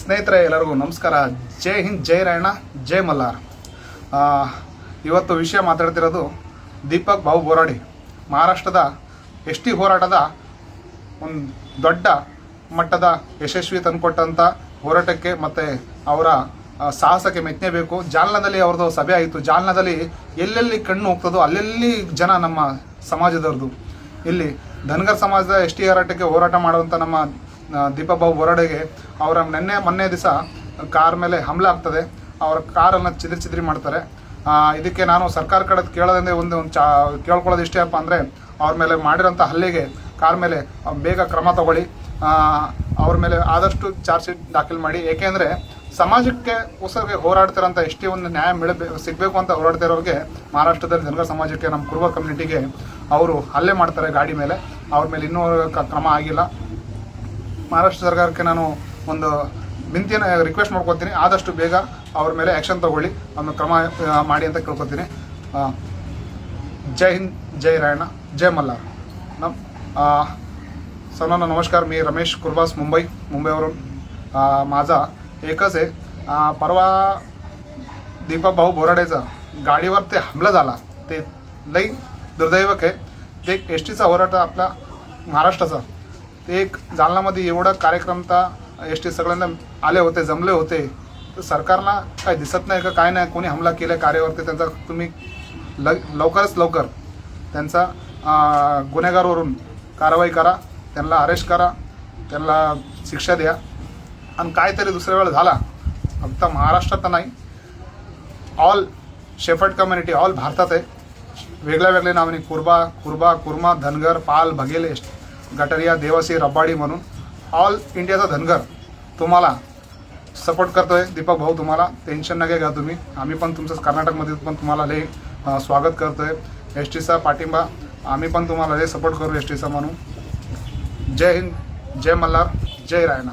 ಸ್ನೇಹಿತರೆ, ಎಲ್ಲರಿಗೂ ನಮಸ್ಕಾರ. ಜೈ ಹಿಂದ್, ಜೈ ರಾಯಣ್ಣ, ಜೈ ಮಲ್ಲಾರ್. ಇವತ್ತು ವಿಷಯ ಮಾತಾಡ್ತಿರೋದು ದೀಪಕ್ ಬಾಬು ಬೋರಾಡಿ. ಮಹಾರಾಷ್ಟ್ರದ ಎಸ್ ಟಿ ಹೋರಾಟದ ಒಂದು ದೊಡ್ಡ ಮಟ್ಟದ ಯಶಸ್ವಿ ತಂದುಕೊಟ್ಟಂಥ ಹೋರಾಟಕ್ಕೆ ಮತ್ತು ಅವರ ಸಾಹಸಕ್ಕೆ ಸಾಹಸಕ್ಕೆ ಮೆಚ್ಚಬೇಕು ಜಾಲನದಲ್ಲಿ ಅವ್ರದ್ದು ಸಭೆ ಆಯಿತು. ಜಾಲ್ನದಲ್ಲಿ ಎಲ್ಲೆಲ್ಲಿ ಕಣ್ಣು ಹೋಗ್ತದೋ ಅಲ್ಲೆಲ್ಲಿ ಜನ ನಮ್ಮ ಸಮಾಜದವ್ರದ್ದು. ಇಲ್ಲಿ ಧನ್ಗರ್ ಸಮಾಜದ ಎಸ್ ಟಿ ಹೋರಾಟಕ್ಕೆ ಹೋರಾಟ ಮಾಡುವಂಥ ನಮ್ಮ ಆ, ದೀಪಕ್ ಬಾಬು ಬೋರಾಡೆಗೆ ಅವರ ನೆನ್ನೆ ಮೊನ್ನೆ ದಿವಸ ಕಾರ್ ಮೇಲೆ ಹಮ್ಲ ಆಗ್ತದೆ. ಅವರ ಕಾರನ್ನು ಚಿದ್ರಿ ಚಿದ್ರಿ ಮಾಡ್ತಾರೆ. ಇದಕ್ಕೆ ನಾನು ಸರ್ಕಾರ ಕಡೆ ಕೇಳೋದಂದ್ರೆ ಒಂದು ಚಾ ಕೇಳ್ಕೊಳ್ಳೋದು ಇಷ್ಟೇಪ್ಪ ಅಂದರೆ ಅವ್ರ ಮೇಲೆ ಮಾಡಿರೋಂಥ ಹಲ್ಲೆಗೆ ಕಾರ್ ಮೇಲೆ ಬೇಗ ಕ್ರಮ ತಗೊಳ್ಳಿ. ಅವ್ರ ಮೇಲೆ ಆದಷ್ಟು ಚಾರ್ಜ್ ಶೀಟ್ ದಾಖಲು ಮಾಡಿ. ಏಕೆಂದರೆ ಸಮಾಜಕ್ಕೆ ಹೊಸಗೆ ಹೋರಾಡ್ತಿರೋಂಥ ಎಷ್ಟೇ ಒಂದು ನ್ಯಾಯ ಮಿಳಬೇಕು ಸಿಗಬೇಕು ಅಂತ ಹೋರಾಡ್ತಿರೋರಿಗೆ ಮಹಾರಾಷ್ಟ್ರದಲ್ಲಿ ಧನಗರ ಸಮಾಜಕ್ಕೆ ನಮ್ಮ ಕುರುಬ ಕಮ್ಯುನಿಟಿಗೆ ಅವರು ಹಲ್ಲೆ ಮಾಡ್ತಾರೆ ಗಾಡಿ ಮೇಲೆ. ಅವ್ರ ಮೇಲೆ ಇನ್ನೂ ಕ್ರಮ ಆಗಿಲ್ಲ. ಮಹಾರಾಷ್ಟ್ರ ಸರ್ಕಾರಕ್ಕೆ ನಾನು ಒಂದು ವಿನಂತಿಯನ್ನು ರಿಕ್ವೆಸ್ಟ್ ಮಾಡ್ಕೊತೀನಿ ಆದಷ್ಟು ಬೇಗ ಅವ್ರ ಮೇಲೆ ಆ್ಯಕ್ಷನ್ ತಗೊಳ್ಳಿ ಆಮೇಲೆ ಕ್ರಮ ಆ, ಮಾಡಿ ಅಂತ ಕೇಳ್ಕೊತೀನಿ ಆ, जय हिंद जय रायणा जय मल्हार नम आ, सर्वांना नमस्कार मी रमेश कुरबास मुंबई मुंबईवरून आ, माझा एकच आहे आ, परवा दीपक भाऊ बोराडेचा गाडीवर ते हमला झाला ते लई दुर्दैवक आहे ते एस टीचा होराटा आपला महाराष्ट्राचा ते एक जालनामध्ये एवढा कार्यक्रमता एस टी सगळ्यांना आले होते जमले होते. तर सरकारला काय दिसत नाही का काय नाही कोणी हमला केला कार्यावरती त्यांचा तुम्ही ल लवकरच लवकर त्यांचा गुन्हेगारवरून कारवाई करा त्यांना अरेस्ट करा त्यांना शिक्षा द्या. आणि काहीतरी दुसऱ्या वेळा झाला. फक्त महाराष्ट्रात तर नाही. ऑल शेफर्ड कम्युनिटी ऑल भारतात आहे. वेगळ्या वेगळ्या नावाने कुरबा कुरबा कुर्मा धनगर पाल बघेल गटरिया देवासी रब्बाडी म्हणून ऑल इंडियाचा धनगर तुम्हाला सपोर्ट करतो आहे दीपक भाऊ तुम्हाला टेन्शन नका घ्या तुम्ही. आम्ही पण तुमचं कर्नाटकमध्ये पण तुम्हाला लय स्वागत करतो आहे एस टीचा पाठिंबा आम्ही पण तुम्हाला लय सपोर्ट करू एस टीचा म्हणून. जय हिंद जय मल्हार जय रायना.